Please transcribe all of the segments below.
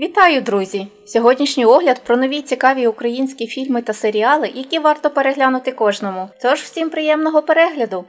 Вітаю, друзі! Сьогоднішній огляд про нові цікаві українські фільми та серіали, які варто переглянути кожному. Тож всім приємного перегляду!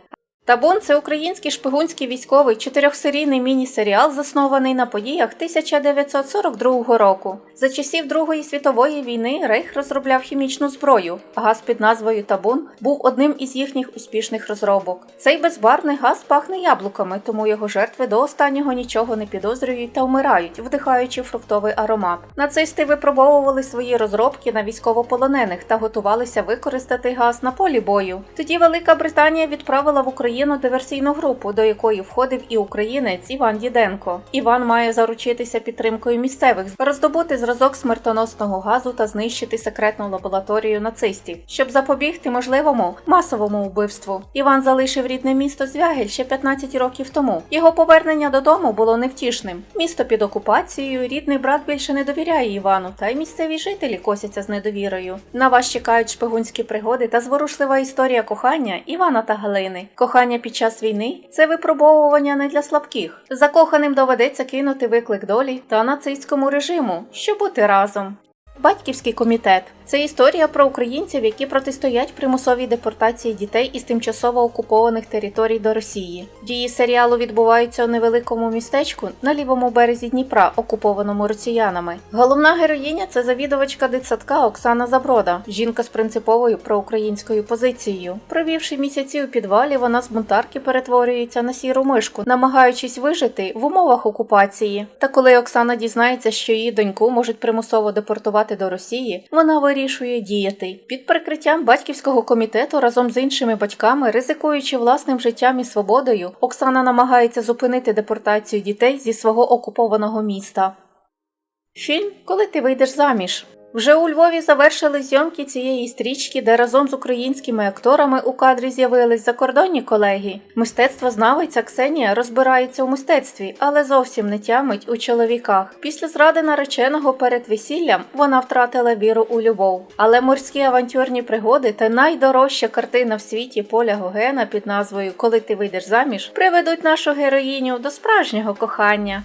Табун це український шпигунський військовий чотирьохсерійний міні-серіал, заснований на подіях 1942 року. За часів Другої світової війни Рейх розробляв хімічну зброю, газ під назвою Табун був одним із їхніх успішних розробок. Цей безбарний газ пахне яблуками, тому його жертви до останнього нічого не підозрюють та вмирають, вдихаючи фруктовий аромат. Нацисти випробовували свої розробки на військовополонених та готувалися використати газ на полі бою. Тоді Велика Британія відправила в Україну диверсійну групу, до якої входив і українець Іван Діденко. Іван має заручитися підтримкою місцевих, роздобути зразок смертоносного газу та знищити секретну лабораторію нацистів, щоб запобігти можливому масовому вбивству. Іван залишив рідне місто Звягель ще 15 років тому. Його повернення додому було невтішним. Місто під окупацією, рідний брат більше не довіряє Івану, та й місцеві жителі косяться з недовірою. На вас чекають шпигунські пригоди та зворушлива історія кохання Івана та Галини. Кохання під час війни це випробовування не для слабких. Закоханим доведеться кинути виклик долі та нацистському режиму, щоб бути разом. Батьківський комітет це історія про українців, які протистоять примусовій депортації дітей із тимчасово окупованих територій до Росії. Дії серіалу відбуваються у невеликому містечку на лівому березі Дніпра, окупованому росіянами. Головна героїня це завідувачка дитсадка Оксана Заброда, жінка з принциповою проукраїнською позицією. Провівши місяці у підвалі, вона з бунтарки перетворюється на сіру мишку, намагаючись вижити в умовах окупації. Та коли Оксана дізнається, що її доньку можуть примусово депортувати до Росії, вона вирішує діяти під прикриттям батьківського комітету разом з іншими батьками, ризикуючи власним життям і свободою, Оксана намагається зупинити депортацію дітей зі свого окупованого міста. Фільм Коли ти вийдеш заміж. Вже у Львові завершили зйомки цієї стрічки, де разом з українськими акторами у кадрі з'явились закордонні колеги. Мистецтвознавиця Ксенія розбирається у мистецтві, але зовсім не тямить у чоловіках. Після зради нареченого перед весіллям вона втратила віру у любов. Але морські авантюрні пригоди та найдорожча картина в світі Поля Гогена під назвою Коли ти вийдеш заміж приведуть нашу героїню до справжнього кохання.